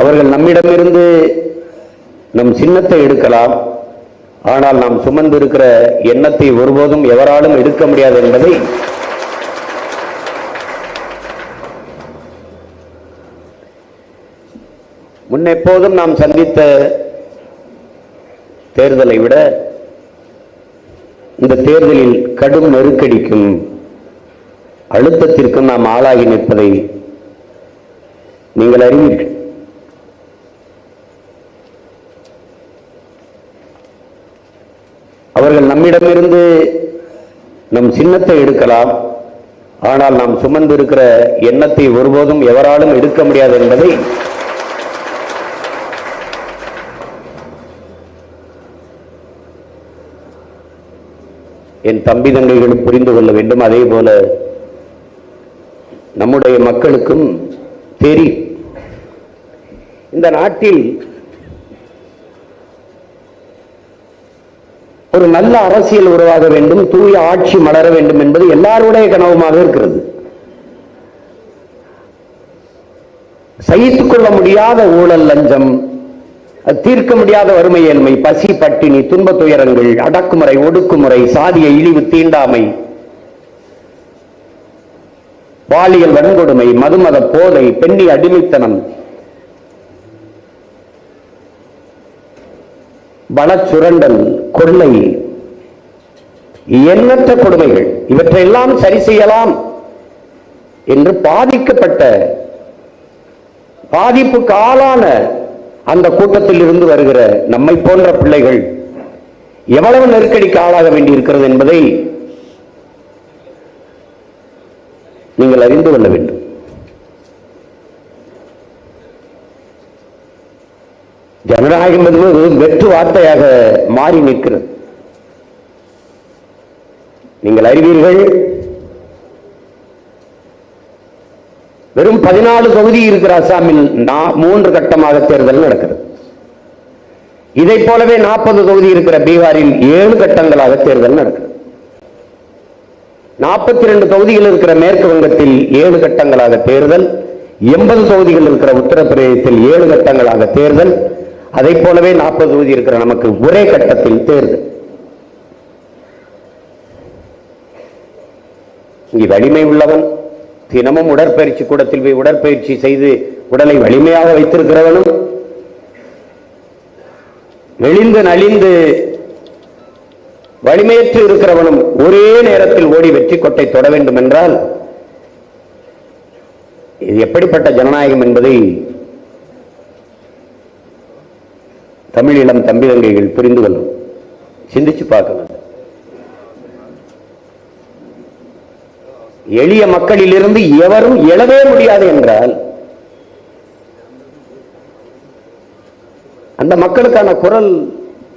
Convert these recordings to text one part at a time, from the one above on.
அவர்கள் நம்மிடமிருந்து நம் சின்னத்தை எடுக்கலாம். ஆனால் நாம் சுமந்து இருக்கிற எண்ணத்தை ஒருபோதும் எவராலும் எடுக்க முடியாது என்பதை முன்னெப்போதும் நாம் சந்தித்த தேர்தலை விட இந்த தேர்தலில் கடும் நெருக்கடிக்கும் அழுத்தத்திற்கும் நாம் ஆளாகி நிற்பதை நீங்கள் அறிவீர்கள். அவர்கள் நம்மிடமிருந்து நம் சின்னத்தை எடுக்கலாம். ஆனால் நாம் சுமந்து இருக்கிற எண்ணத்தை ஒருபோதும் எவராலும் எடுக்க முடியாது என்பதை என் தம்பி தங்கைகளும் புரிந்து கொள்ள வேண்டும். அதே போல நம்முடைய மக்களுக்கும் தெரியும். இந்த நாட்டில் ஒரு நல்ல அரசியல் உருவாக வேண்டும் தூய ஆட்சி மலர வேண்டும் என்பது எல்லாருடைய கனவுமாக இருக்கிறது. சகித்துக் கொள்ள முடியாத ஊழல் லஞ்சம் தீர்க்க முடியாத வறுமை ஏழ்மை பசி பட்டினி துன்பத் துயரங்கள் அடக்குமுறை ஒடுக்குமுறை சாதிய இழிவு தீண்டாமை பாலியல் வன்கொடுமை மதுமத போதை பெண்ணி அடிமைத்தனம் வளச்சுரண்டல் கொள்ளை எண்ணற்ற கொடுமைகள் இவற்றையெல்லாம் சரி செய்யலாம் என்று பாதிக்கப்பட்ட பாதிப்புக்கு ஆளான அந்த கூட்டத்தில் இருந்து வருகிற நம்மை போன்ற பிள்ளைகள் எவ்வளவு நெருக்கடிக்கு ஆளாக வேண்டியிருக்கிறது என்பதை நீங்கள் அறிந்து கொள்ள வேண்டும். ஜனநாயகம் என்பது வெற்று வார்த்தையாக மாறி நிற்கிறது. நீங்கள் அறிவீர்கள் வெறும் பதினாலு தொகுதி இருக்கிற அசாமில் மூன்று கட்டமாக தேர்தல் நடக்கிறது. இதை போலவே நாற்பது தொகுதி இருக்கிற பீகாரில் ஏழு கட்டங்களாக தேர்தல் நடக்கிறது. நாற்பத்தி ரெண்டு தொகுதிகள் இருக்கிற மேற்கு வங்கத்தில் ஏழு கட்டங்களாக தேர்தல் எண்பது தொகுதிகள் இருக்கிற உத்தரப்பிரதேசத்தில் ஏழு கட்டங்களாக தேர்தல் அதை போலவே நாற்பது தொகுதி இருக்கிற நமக்கு ஒரே கட்டத்தில் தேர்தல் இங்கு வலிமை உள்ளவன் தினமும் உடற்பயிற்சி கூடத்தில் போய் உடற்பயிற்சி செய்து உடலை வலிமையாக வைத்திருக்கிறவனும் மெலிந்து நலிந்து வலிமையற்று இருக்கிறவனும் ஒரே நேரத்தில் ஓடி வெற்றி கொட்டை தொட வேண்டும் என்றால் இது எப்படிப்பட்ட ஜனநாயகம் என்பதை தமிழ் தம்பிதங்கைகள் புரிந்து கொள்ளும். சிந்திச்சு பார்க்கணும் எளிய மக்களிலிருந்து எவரும் எழவே முடியாது என்றால் அந்த மக்களுக்கான குரல்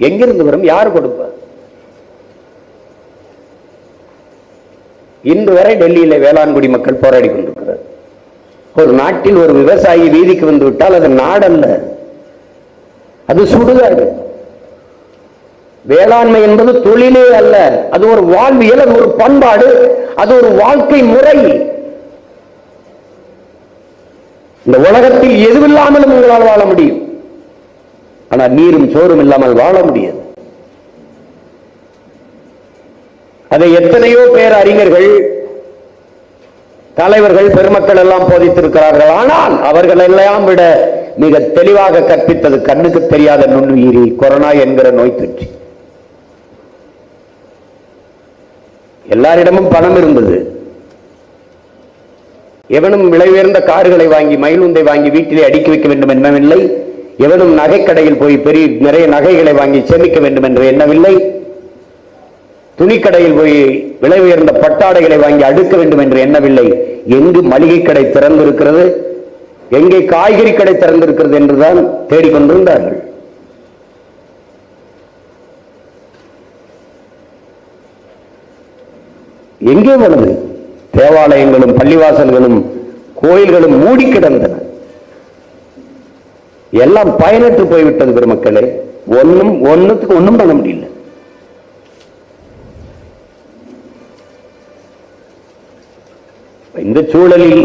எங்கிருந்து வரும்? யார் கொடுப்பார்? இன்று வரை டெல்லியில வேளாண்குடி மக்கள் போராடி கொண்டிருக்கிறார். ஒரு நாட்டில் ஒரு விவசாயி வீதிக்கு வந்து விட்டால் அது நாடல்ல. அது சுடுகாடு. வேளாண்மை என்பது தொழிலே அல்ல. அது ஒரு வாழ்வியல் அது ஒரு பண்பாடு அது ஒரு வாழ்க்கை முறை. இந்த உலகத்தில் எதுவில்லாமலும் உங்களால் வாழ முடியும். ஆனால் நீரும் சோறும் இல்லாமல் வாழ முடியாது. அதை எத்தனையோ பேர் அறிஞர்கள் தலைவர்கள் பெருமக்கள் எல்லாம் போதித்திருக்கிறார்கள். ஆனால் அவர்கள் எல்லாம் விட மிக தெளிவாக கற்பித்தது கண்ணுக்கு தெரியாத நுண்ணுயிரி கொரோனா என்கிற நோய் தொற்று. எல்லாரிடமும் பணம் இருந்தது. எவனும் விலை உயர்ந்த கார்களை வாங்கி மயிலுந்தை வாங்கி வீட்டிலே அடுக்கி வைக்க வேண்டும் என்னவில்லை எவனும் நகைக்கடையில் போய் பெரிய நிறைய நகைகளை வாங்கி சேமிக்க வேண்டும் என்று எண்ணவில்லை துணிக்கடையில் போய் விலை உயர்ந்த பட்டாடைகளை வாங்கி அடுக்க வேண்டும் என்று எண்ணவில்லை எங்கு மளிகை கடை திறந்திருக்கிறது? எங்கே காய்கறி கடை திறந்திருக்கிறது என்றுதான் தேடிக்கொண்டிருந்தார்கள். எங்கே போனது தேவாலயங்களும் பள்ளிவாசல்களும் கோயில்களும் மூடி கிடந்தன. எல்லாம் பயனற்று போய்விட்டது பெருமக்களே. ஒண்ணும் ஒண்ணுத்துக்கு ஒன்னும் பண்ண முடியல. இந்த சூழலில்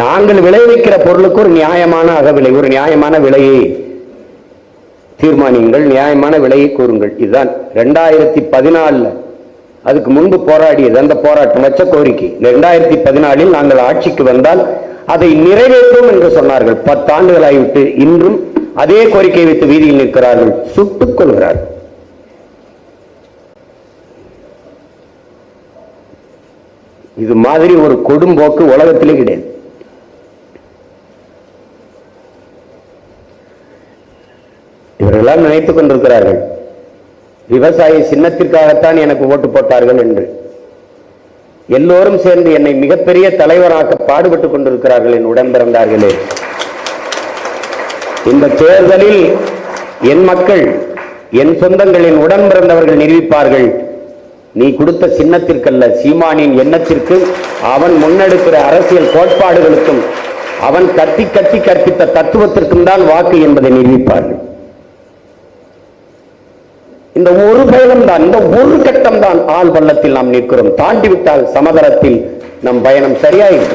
நாங்கள் விளைவிக்கிற பொருளுக்கு ஒரு நியாயமான அகவிலை ஒரு நியாயமான விலையை தீர்மானியுங்கள் நியாயமான விலையை கூறுங்கள். இதுதான் ரெண்டாயிரத்தி பதினாலுல அதுக்கு முன்பு போராடியது அந்த போராட்டம் வச்ச கோரிக்கை. ரெண்டாயிரத்தி பதினாலில் நாங்கள் ஆட்சிக்கு வந்தால் அதை நிறைவேற்றும் என்று சொன்னார்கள். பத்தாண்டுகள் ஆகிவிட்டு இன்றும் அதே கோரிக்கை வைத்து வீதியில் நிற்கிறார்கள். சுட்டுக் கொள்கிறார்கள் இது மாதிரி ஒரு கொடும்போக்கு உலகத்திலே கிடையாது. இவர்களெல்லாம் நினைத்துக் கொண்டிருக்கிறார்கள். விவசாய சின்னத்திற்காகத்தான் எனக்கு ஓட்டு போட்டார்கள் என்று. எல்லோரும் சேர்ந்து என்னை மிகப்பெரிய தலைவராக பாடுபட்டுக் கொண்டிருக்கிறார்கள் என் உடன் பிறந்தார்களே இந்த தேர்தலில் என் மக்கள் என் சொந்தங்களின் உடன் பிறந்தவர்கள் நிரூபிப்பார்கள். நீ கொடுத்த சின்னத்திற்கல்ல சீமானின் எண்ணத்திற்கு அவன் முன்னெடுக்கிற அரசியல் கோட்பாடுகளுக்கும் அவன் கத்தி கத்தி கற்பித்த தத்துவத்திற்கும் தான் வாக்கு என்பதை நிரூபிப்பார்கள். இந்த ஒரு பயணம் தான் இந்த ஒரு கட்டம் தான் ஆள் பள்ளத்தில் நாம் நிற்கிறோம். தாண்டி விட்டால் சமதளத்தில் நம் பயணம் சரியாயிடும்